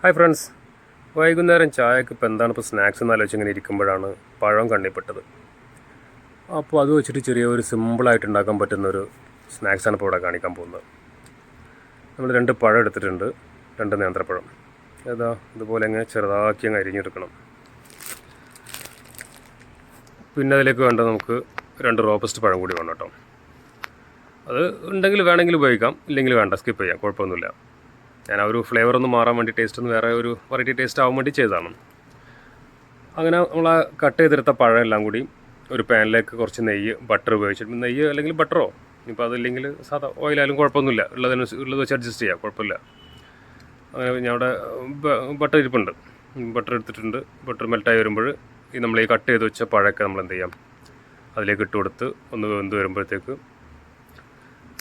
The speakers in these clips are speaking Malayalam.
ഹായ് ഫ്രണ്ട്സ് വൈകുന്നേരം ചായക്ക് ഇപ്പോൾ എന്താണ് ഇപ്പോൾ സ്നാക്സ് എന്ന് ആലോചിച്ച് ഇങ്ങനെ ഇരിക്കുമ്പോഴാണ് പഴം കണ്ണിപ്പെട്ടത്. അപ്പോൾ അത് വെച്ചിട്ട് ചെറിയ ഒരു സിമ്പിളായിട്ട് ഉണ്ടാക്കാൻ പറ്റുന്ന ഒരു സ്നാക്സാണ് ഇപ്പോൾ ഇവിടെ കാണിക്കാൻ പോകുന്നത്. നമ്മൾ രണ്ട് പഴം എടുത്തിട്ടുണ്ട്. രണ്ട് നേന്ത്രപ്പഴം. ഏതാ? ഇതുപോലെ അങ്ങ് ചെറുതാക്കി അങ്ങ് അരിഞ്ഞെടുക്കണം. പിന്നെ അതിലേക്ക് വേണ്ട നമുക്ക് രണ്ട് റോബസ്റ്റ് പഴം കൂടി വേണം കേട്ടോ. അത് ഉണ്ടെങ്കിൽ വേണമെങ്കിൽ ഉപയോഗിക്കാം. ഇല്ലെങ്കിൽ വേണ്ട സ്കിപ്പ് ചെയ്യാം. കുഴപ്പമൊന്നുമില്ല. ഞാൻ ആ ഒരു ഫ്ലേവർ ഒന്ന് മാറാൻ വേണ്ടി ടേസ്റ്റ് ഒന്ന് വേറെ ഒരു വെറൈറ്റി ടേസ്റ്റ് ആവാൻ വേണ്ടി ചെയ്തതാണ്. അങ്ങനെ നമ്മൾ ആ കട്ട് ചെയ്തെടുത്ത പഴം എല്ലാം കൂടി ഒരു പാനിലേക്ക് കുറച്ച് നെയ്യ് ബട്ടർ ഉപയോഗിച്ചിട്ട് നെയ്യ് അല്ലെങ്കിൽ ബട്ടറോ ഇനിയിപ്പോൾ അതില്ലെങ്കിൽ സാധാ ഓയിലായാലും കുഴപ്പമൊന്നുമില്ല. ഉള്ളതിന് ഉള്ളത് വെച്ച് അഡ്ജസ്റ്റ് ചെയ്യാം കുഴപ്പമില്ല. അങ്ങനെ അവിടെ ബട്ടർ ഇരിപ്പുണ്ട്. ബട്ടർ എടുത്തിട്ടുണ്ട്. ബട്ടർ മെൽറ്റായി വരുമ്പോൾ ഈ നമ്മൾ ഈ കട്ട് ചെയ്ത് വെച്ച പഴമൊക്കെ നമ്മൾ എന്ത് ചെയ്യാം? അതിലേക്ക് ഇട്ട് കൊടുത്ത് ഒന്ന് വെന്ത് വരുമ്പോഴത്തേക്ക്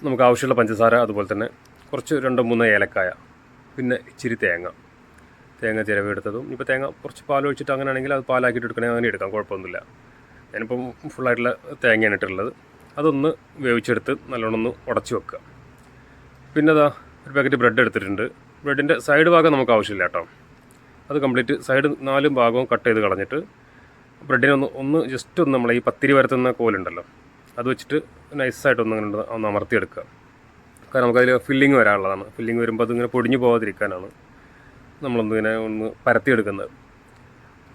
നമുക്ക് ആവശ്യമുള്ള പഞ്ചസാര അതുപോലെ തന്നെ കുറച്ച് രണ്ടോ മൂന്നോ ഏലക്കായ പിന്നെ ഇച്ചിരി തേങ്ങ. തേങ്ങ ചിരവെടുത്തതും ഇപ്പോൾ തേങ്ങ കുറച്ച് പാൽ ഒഴിച്ചിട്ട് അങ്ങനെ ആണെങ്കിൽ അത് പാലാക്കിയിട്ട് എടുക്കണമെങ്കിൽ അങ്ങനെ എടുക്കാം കുഴപ്പമൊന്നുമില്ല. ഞാനിപ്പം ഫുള്ളായിട്ടുള്ള തേങ്ങയാണ് ഇട്ടിട്ടുള്ളത്. അതൊന്ന് വേവിച്ചെടുത്ത് നല്ലോണം ഒന്ന് ഉടച്ച് വെക്കുക. പിന്നെ അതാ ഒരു പാക്കറ്റ് ബ്രെഡ് എടുത്തിട്ടുണ്ട്. ബ്രെഡിന്റെ സൈഡ് ഭാഗം നമുക്ക് ആവശ്യമില്ല കേട്ടോ. അത് കംപ്ലീറ്റ് സൈഡ് നാലും ഭാഗവും കട്ട് ചെയ്ത് കളഞ്ഞിട്ട് ബ്രെഡിനൊന്ന് ഒന്ന് ജസ്റ്റ് ഒന്ന് നമ്മൾ ഈ പത്തിരി വരത്തുന്ന കോലുണ്ടല്ലോ. അത് വെച്ചിട്ട് നൈസായിട്ടൊന്ന് അങ്ങനെ ഒന്ന് അമർത്തിയെടുക്കുക. കാരണം നമുക്കതിൽ ഫില്ലിങ് വരാനുള്ളതാണ്. ഫില്ലിങ് വരുമ്പോൾ അതിങ്ങനെ പൊടിഞ്ഞു പോകാതിരിക്കാനാണ് നമ്മളൊന്നിങ്ങനെ ഒന്ന് പരത്തിയെടുക്കുന്നത്.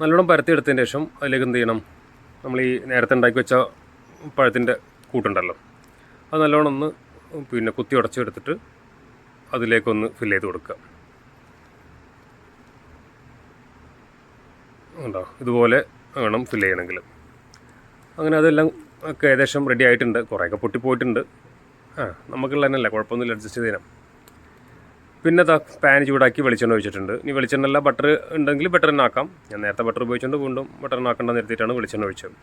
നല്ലോണം പരത്തിയെടുത്തതിന് ശേഷം അതിലേക്ക് എന്ത് ചെയ്യണം? നമ്മൾ ഈ നേരത്തെ ഉണ്ടാക്കി വെച്ച പഴത്തിന്റെ കൂട്ടുണ്ടല്ലോ. അത് നല്ലോണം ഒന്ന് പിന്നെ കുത്തി ഉടച്ചെടുത്തിട്ട് അതിലേക്കൊന്ന് ഫില്ല് ചെയ്ത് കൊടുക്കുക. ഉണ്ടോ ഇതുപോലെ വേണം ഫില്ല് ചെയ്യണമെങ്കിൽ അങ്ങനെ അതെല്ലാം ഒക്കെ ഏകദേശം റെഡി ആയിട്ടുണ്ട്. കുറേയൊക്കെ പൊട്ടിപ്പോയിട്ടുണ്ട്. ആ നമുക്കുള്ള തന്നെയല്ല കുഴപ്പമൊന്നുമില്ല അഡ്ജസ്റ്റ് ചെയ്ത് പിന്നെ ദാ പാൻ ചൂടാക്കി വെളിച്ചെണ്ണ ഒഴിച്ചിട്ടുണ്ട്. ഇനി വെളിച്ചെണ്ണ ബട്ടർ ഉണ്ടെങ്കിൽ ബട്ടർ തന്നെ ആക്കാം. ഞാൻ നേരത്തെ ബട്ടർ ഉപയോഗിച്ചുകൊണ്ട് വീണ്ടും ബട്ടർ ആക്കേണ്ട നിർത്തിയിട്ടാണ് വെളിച്ചെണ്ണ ഒഴിച്ചത്.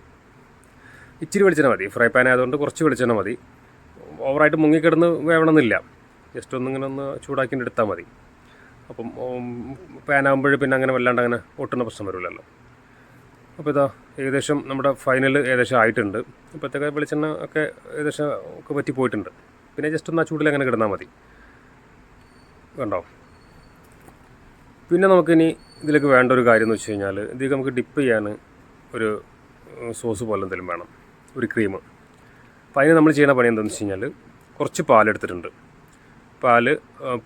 ഇച്ചിരി വെളിച്ചെണ്ണ മതി. ഫ്രൈ പാൻ ആയതുകൊണ്ട് കുറച്ച് വെളിച്ചെണ്ണ മതി. ഓവറായിട്ട് മുങ്ങിക്കിടന്ന് വേവണമെന്നില്ല. ജസ്റ്റ് ഒന്നിങ്ങനെ ഒന്ന് ചൂടാക്കി എടുത്താൽ മതി. അപ്പം പാൻ പിന്നെ അങ്ങനെ വല്ലാണ്ട് അങ്ങനെ ഒട്ടുന്ന പ്രശ്നം വരില്ലല്ലോ അപ്പോൾ ഇതാ ഏകദേശം നമ്മുടെ ഫൈനൽ ഏകദേശം ആയിട്ടുണ്ട്. ഇപ്പോഴത്തേക്ക് വെളിച്ചെണ്ണ ഒക്കെ ഏകദേശം ഒക്കെ പറ്റി പോയിട്ടുണ്ട്. പിന്നെ ജസ്റ്റ് ഒന്ന് ആ ചൂടിൽ അങ്ങനെ കിടന്നാൽ മതി. കണ്ടോ? പിന്നെ നമുക്കിനി ഇതിലേക്ക് വേണ്ട ഒരു കാര്യം എന്ന് വെച്ച് കഴിഞ്ഞാൽ ഇതിലേക്ക് നമുക്ക് ഡിപ്പ് ചെയ്യാൻ ഒരു സോസ് പോലെ എന്തെങ്കിലും വേണം. ഒരു ക്രീം അപ്പോൾ അതിന് നമ്മൾ ചെയ്യുന്ന പണി എന്താണെന്ന് വെച്ച് കഴിഞ്ഞാൽ കുറച്ച് പാലെടുത്തിട്ടുണ്ട് പാൽ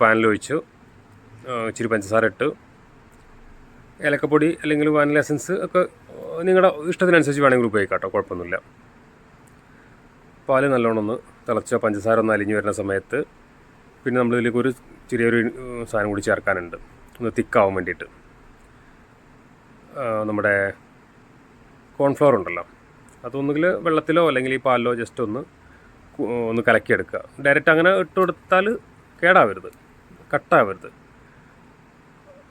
പാനിലൊഴിച്ച് ഇച്ചിരി പഞ്ചസാര ഇട്ട് ഏലക്കപ്പൊടി അല്ലെങ്കിൽ വാനില എസൻസ് ഒക്കെ നിങ്ങളുടെ ഇഷ്ടത്തിനനുസരിച്ച് വേണമെങ്കിൽ ഉപയോഗിക്കാട്ടോ കുഴപ്പമൊന്നുമില്ല. പാൽ നല്ലോണം ഒന്ന് തിളച്ച പഞ്ചസാര ഒന്ന് അലിഞ്ഞു വരുന്ന സമയത്ത് പിന്നെ നമ്മൾ ഇതിലേക്ക് ഒരു ചെറിയൊരു സാധനം കൂടി ചേർക്കാനുണ്ട്. ഒന്ന് തിക്കാവാൻ വേണ്ടിയിട്ട്. നമ്മുടെ കോൺഫ്ലവർ ഉണ്ടല്ലോ. അതൊന്നുകിൽ വെള്ളത്തിലോ അല്ലെങ്കിൽ ഈ പാലിലോ ജസ്റ്റ് ഒന്ന് ഒന്ന് കലക്കിയെടുക്കുക. ഡയറക്റ്റ് അങ്ങനെ ഇട്ട് കൊടുത്താൽ കേടാവരുത്. കട്ടാവരുത്.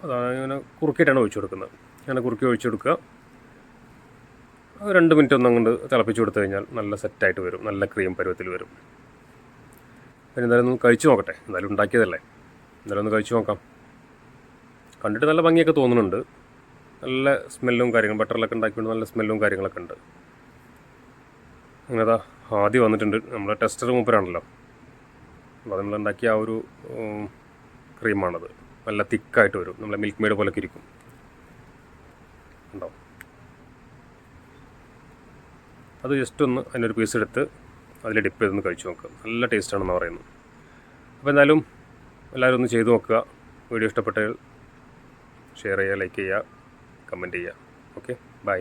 അതാണ് ഇങ്ങനെ കുറുക്കിയിട്ടാണ് ഒഴിച്ചു കൊടുക്കുന്നത്. അങ്ങനെ കുറുക്കി ഒഴിച്ചു കൊടുക്കുക. രണ്ട് മിനിറ്റ് ഒന്നും അങ്ങോട്ട് തിളപ്പിച്ച് കൊടുത്തു കഴിഞ്ഞാൽ നല്ല സെറ്റായിട്ട് വരും. നല്ല ക്രീം പരുവത്തിൽ വരും. പിന്നെ എന്തായാലും ഒന്ന് കഴിച്ചു നോക്കട്ടെ. എന്തായാലും ഉണ്ടാക്കിയതല്ലേ. എന്തായാലും ഒന്ന് കഴിച്ചു നോക്കാം. കണ്ടിട്ട് നല്ല ഭംഗിയൊക്കെ തോന്നുന്നുണ്ട്. നല്ല സ്മെല്ലും കാര്യങ്ങളും ബട്ടറിലൊക്കെ ഉണ്ടാക്കിക്കൊണ്ട് നല്ല സ്മെല്ലും കാര്യങ്ങളൊക്കെ ഉണ്ട്. അങ്ങനെ അതാ ആദ്യം വന്നിട്ടുണ്ട്. നമ്മുടെ ടെസ്റ്റർ മൂപ്പരാണല്ലോ. അപ്പോൾ നമ്മൾ ഉണ്ടാക്കിയ ആ ഒരു ക്രീമാണത് നല്ല തിക്കായിട്ട് വരും. നമ്മളെ മിൽക്ക് മെയ്ഡ് പോലൊക്കെ ഇരിക്കും. ഉണ്ടാവും അത് ജസ്റ്റ് ഒന്ന് അതിനൊരു പീസ് എടുത്ത് അതിൽ ഡിപ്പ് ചെയ്തൊന്ന് കഴിച്ചു നോക്കുക നല്ല ടേസ്റ്റാണെന്ന് പറയുന്നു അപ്പോൾ എന്തായാലും എല്ലാവരും ഒന്ന് ചെയ്ത് നോക്കുക. വീഡിയോ ഇഷ്ടപ്പെട്ടാൽ ഷെയർ ചെയ്യുക ലൈക്ക് ചെയ്യുക കമന്റ് ചെയ്യുക. Okay bye